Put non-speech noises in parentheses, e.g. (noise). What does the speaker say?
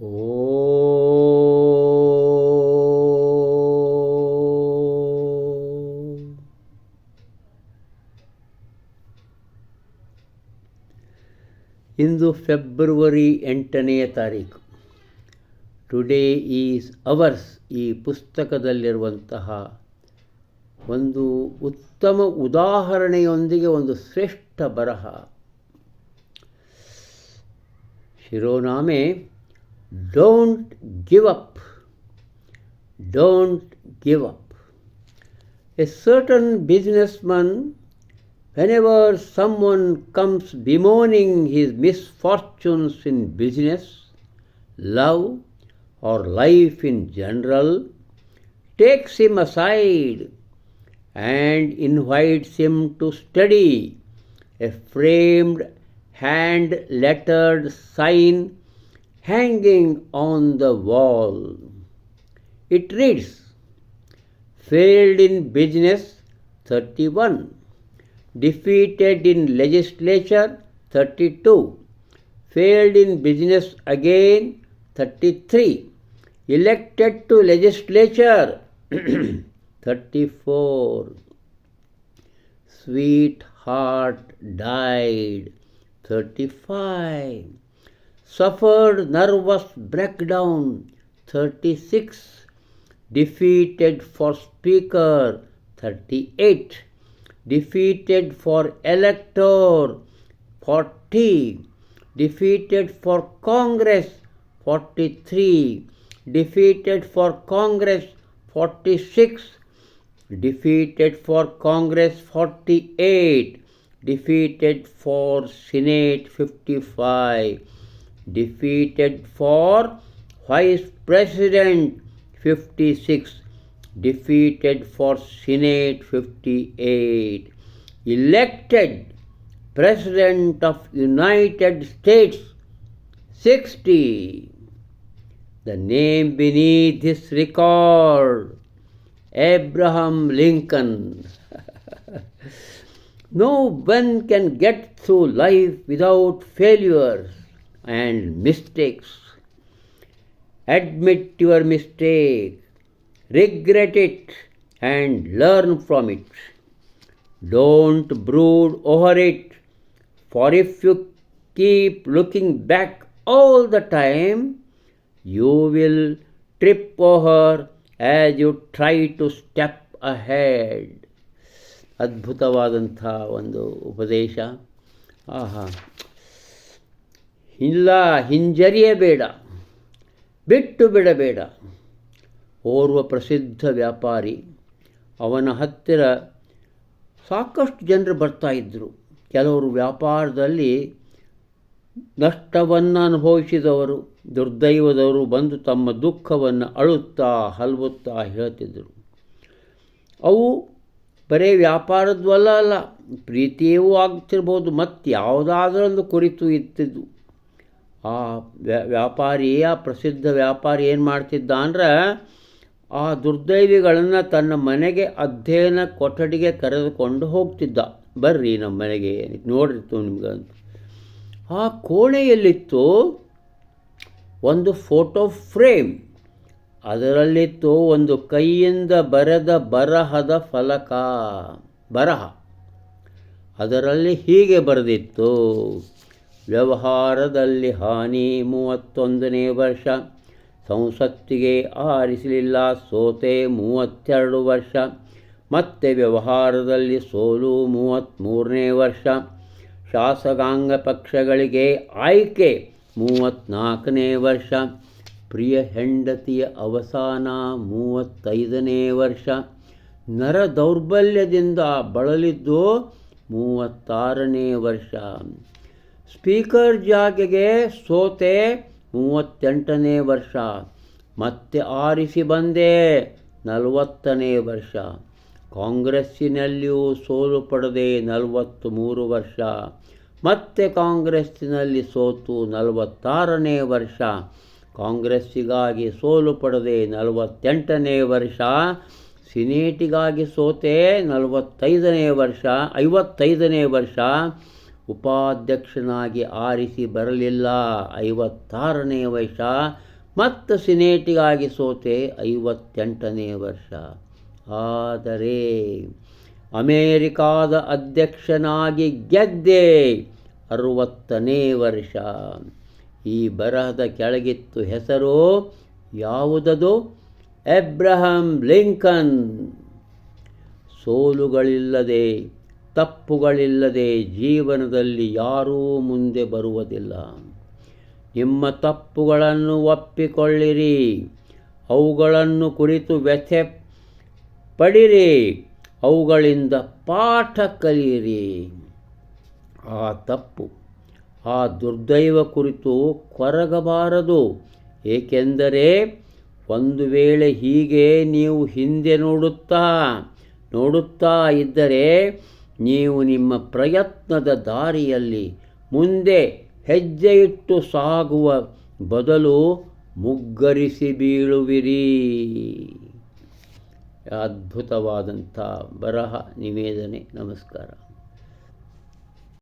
ಇಂದು February ಎಂಟನೆಯ ತಾರೀಕು today is ours ಈ ಪುಸ್ತಕದಲ್ಲಿರುವಂತಹ ಒಂದು ಉತ್ತಮ ಉದಾಹರಣೆಯೊಂದಿಗೆ ಒಂದು ಶ್ರೇಷ್ಠ ಬರಹ. ಶಿರೋನಾಮೆ Don't give up. Don't give up. A certain businessman, whenever someone comes bemoaning his misfortunes in business, love, or life in general, takes him aside and invites him to study a framed hand lettered sign hanging on the wall. It reads, Failed in business 31 defeated in legislature 32 failed in business again 33 elected to legislature (clears throat) 34 sweetheart died 35 suffered nervous breakdown. 36 defeated for speaker. 38 defeated for elector. 40 defeated for congress. 43 defeated for congress. 46 defeated for congress. 48 defeated for senate. 55 defeated for vice president 56 defeated for Senate 58, elected President of United States 60. The name beneath this record, Abraham Lincoln. (laughs) no one can get through life without failures and mistakes. Admit your mistake regret it and learn from it. Don't brood over it, for if you keep looking back all the time, you will trip over as you try to step ahead. ಅದ್ಭುತವಾದಂಥ ಒಂದು ಉಪದೇಶ ಆಹಾ ಇಲ್ಲ ಹಿಂಜರಿಯಬೇಡ ಬಿಟ್ಟು ಬಿಡಬೇಡ. ಓರ್ವ ಪ್ರಸಿದ್ಧ ವ್ಯಾಪಾರಿ, ಅವನ ಹತ್ತಿರ ಸಾಕಷ್ಟು ಜನರು ಬರ್ತಾ ಇದ್ದರು ಕೆಲವರು ವ್ಯಾಪಾರದಲ್ಲಿ ನಷ್ಟವನ್ನು ಅನುಭವಿಸಿದವರು, ದುರ್ದೈವದವರು ಬಂದು ತಮ್ಮ ದುಃಖವನ್ನು ಅಳುತ್ತಾ ಹಲವುತ್ತಾ ಹೇಳ್ತಿದ್ದರು ಅವು ಬರೀ ವ್ಯಾಪಾರದ್ವಲ್ಲ ಅಲ್ಲ ಪ್ರೀತಿಯೂ ಆಗ್ತಿರ್ಬೋದು, ಮತ್ತು ಯಾವುದಾದ್ರೊಂದು ಕುರಿತು ಇತ್ತಿದ್ದು ಆ ವ್ಯಾಪಾರಿ, ಆ ಪ್ರಸಿದ್ಧ ವ್ಯಾಪಾರಿ ಏನು ಮಾಡ್ತಿದ್ದ ಅಂದ್ರೆ, ಆ ದುರ್ದೈವಿಗಳನ್ನು ತನ್ನ ಮನೆಗೆ ಅಧ್ಯಯನ ಕೊಠಡಿಗೆ ಕರೆದುಕೊಂಡು ಹೋಗ್ತಿದ್ದ. ಬರ್ರಿ ನಮ್ಮ ಮನೆಗೆ ನೋಡಿರ್ತು ನಿಮ್ಗಂತ. ಆ ಕೋಣೆಯಲ್ಲಿತ್ತು ಒಂದು ಫೋಟೋ ಫ್ರೇಮ್. ಅದರಲ್ಲಿತ್ತು ಒಂದು ಕೈಯಿಂದ ಬರೆದ ಬರಹದ ಫಲಕ, ಬರಹ. ಅದರಲ್ಲಿ ಹೀಗೆ ಬರೆದಿತ್ತು. ವ್ಯವಹಾರದಲ್ಲಿ ಹಾನಿ ಮೂವತ್ತೊಂದನೇ ವರ್ಷ. ಸಂಸತ್ತಿಗೆ ಆರಿಸಲಿಲ್ಲ, ಸೋತೆ ಮೂವತ್ತೆರಡು ವರ್ಷ. ಮತ್ತೆ ವ್ಯವಹಾರದಲ್ಲಿ ಸೋಲು ಮೂವತ್ತ್ಮೂರನೇ ವರ್ಷ. ಶಾಸಕಾಂಗ ಪಕ್ಷಗಳಿಗೆ ಆಯ್ಕೆ ಮೂವತ್ತ್ನಾಲ್ಕನೇ ವರ್ಷ. ಪ್ರಿಯ ಹೆಂಡತಿಯ ಅವಸಾನ ಮೂವತ್ತೈದನೇ ವರ್ಷ. ನರ ದೌರ್ಬಲ್ಯದಿಂದ ಬಳಲಿದ್ದು ಮೂವತ್ತಾರನೇ ವರ್ಷ. ಸ್ಪೀಕರ್ ಜಾಗೆಗೆ ಸೋತೆ ಮೂವತ್ತೆಂಟನೇ ವರ್ಷ. ಮತ್ತೆ ಆರಿಸಿ ಬಂದೆ ನಲವತ್ತನೇ ವರ್ಷ. ಕಾಂಗ್ರೆಸ್ಸಿನಲ್ಲಿಯೂ ಸೋಲು ಪಡೆದೆ ನಲವತ್ತು ಮೂರು ವರ್ಷ. ಮತ್ತೆ ಕಾಂಗ್ರೆಸ್ಸಿನಲ್ಲಿ ಸೋತು ನಲವತ್ತಾರನೇ ವರ್ಷ. ಕಾಂಗ್ರೆಸ್ಸಿಗಾಗಿ ಸೋಲು ಪಡೆದೆ ನಲವತ್ತೆಂಟನೇ ವರ್ಷ. ಸಿನೇಟಿಗಾಗಿ ಸೋತೆ ನಲವತ್ತೈದನೇ ವರ್ಷ, ಐವತ್ತೈದನೇ ವರ್ಷ. ಉಪಾಧ್ಯಕ್ಷನಾಗಿ ಆರಿಸಿ ಬರಲಿಲ್ಲ. ಐವತ್ತಾರನೇ ವರ್ಷ. ಮತ್ತು ಸಿನೇಟಿಗಾಗಿ ಸೋತೆ ಐವತ್ತೆಂಟನೇ ವರ್ಷ. ಆದರೆ ಅಮೇರಿಕಾದ ಅಧ್ಯಕ್ಷನಾಗಿ ಗೆದ್ದೆ ಅರುವತ್ತನೇ ವರ್ಷ. ಈ ಬರಹದ ಕೆಳಗಿತ್ತು ಹೆಸರು ಯಾವುದದು? ಎಬ್ರಹಂ ಲಿಂಕನ್. ಸೋಲುಗಳಿಲ್ಲದೆ ತಪ್ಪುಗಳಿಲ್ಲದೆ ಜೀವನದಲ್ಲಿ ಯಾರೂ ಮುಂದೆ ಬರುವುದಿಲ್ಲ. ನಿಮ್ಮ ತಪ್ಪುಗಳನ್ನು ಒಪ್ಪಿಕೊಳ್ಳಿರಿ. ಅವುಗಳನ್ನು ಕುರಿತು ವ್ಯಥೆ ಪಡಿರಿ ಅವುಗಳಿಂದ ಪಾಠ ಕಲಿಯಿರಿ. ಆ ತಪ್ಪು, ಆ ದುರ್ದೈವ ಕುರಿತು ಕೊರಗಬಾರದು. ಏಕೆಂದರೆ ಒಂದು ವೇಳೆ ಹೀಗೆ ನೀವು ಹಿಂದೆ ನೋಡುತ್ತಾ ನೋಡುತ್ತಾ ಇದ್ದರೆ ನೀವು ನಿಮ್ಮ ಪ್ರಯತ್ನದ ದಾರಿಯಲ್ಲಿ ಮುಂದೆ ಹೆಜ್ಜೆಯಿಟ್ಟು ಸಾಗುವ ಬದಲು ಮುಗ್ಗರಿಸಿ ಬೀಳುವಿರಿ. ಅದ್ಭುತವಾದಂಥ ಬರಹ ನಿವೇದನೆ ನಮಸ್ಕಾರ.